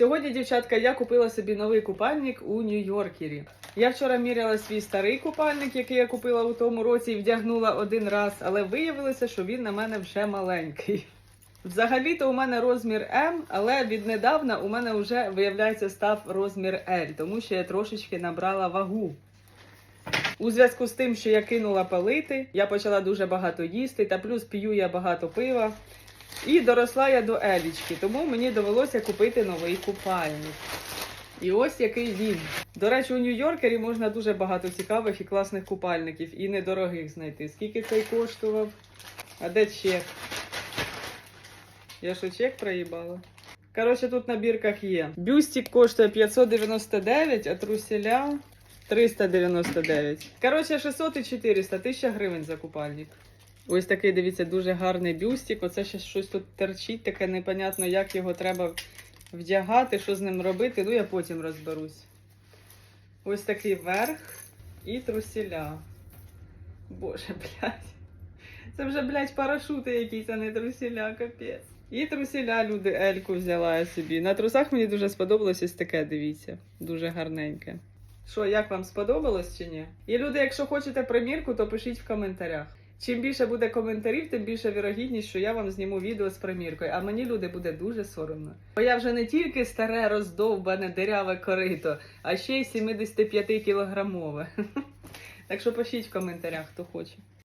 Сьогодні, дівчатка, я купила собі новий купальник у Нью-Йоркері. Я вчора міряла свій старий купальник, який я купила у тому році і вдягнула один раз, але виявилося, що він на мене вже маленький. Взагалі-то у мене розмір М, але віднедавна у мене вже, виявляється, став розмір L, тому що я трошечки набрала вагу. У зв'язку з тим, що я кинула палити, я почала дуже багато їсти, та плюс п'ю я багато пива. І доросла я до Елічки, тому мені довелося купити новий купальник. І ось який він. До речі, у Нью-Йоркері можна дуже багато цікавих і класних купальників, і недорогих знайти. Скільки цей коштував? А де чек? Я що чек проїбала? Коротше, тут на бірках є. Бюстик коштує 599, а труселя 399. Коротше, 600 і 400, 1000 гривень за купальник. Ось такий, дивіться, дуже гарний бюстик. Оце ще щось тут терчить, таке непонятно, як його треба вдягати, що з ним робити. Ну, я потім розберусь. Ось такий верх і трусіля. Боже, блядь. Це вже, блядь, парашути якісь, а не трусіля, капець. І трусіля люди Ельку взяла я собі. На трусах мені дуже сподобалось ось таке, дивіться. Дуже гарненьке. Що, як вам сподобалось чи ні? І люди, якщо хочете примірку, то пишіть в коментарях. Чим більше буде коментарів, тим більше вірогідність, що я вам зніму відео з приміркою. А мені люди буде дуже соромно. Бо я вже не тільки старе роздовбане диряве корито, а ще й 75 кілограмове. Так що пишіть в коментарях, хто хоче.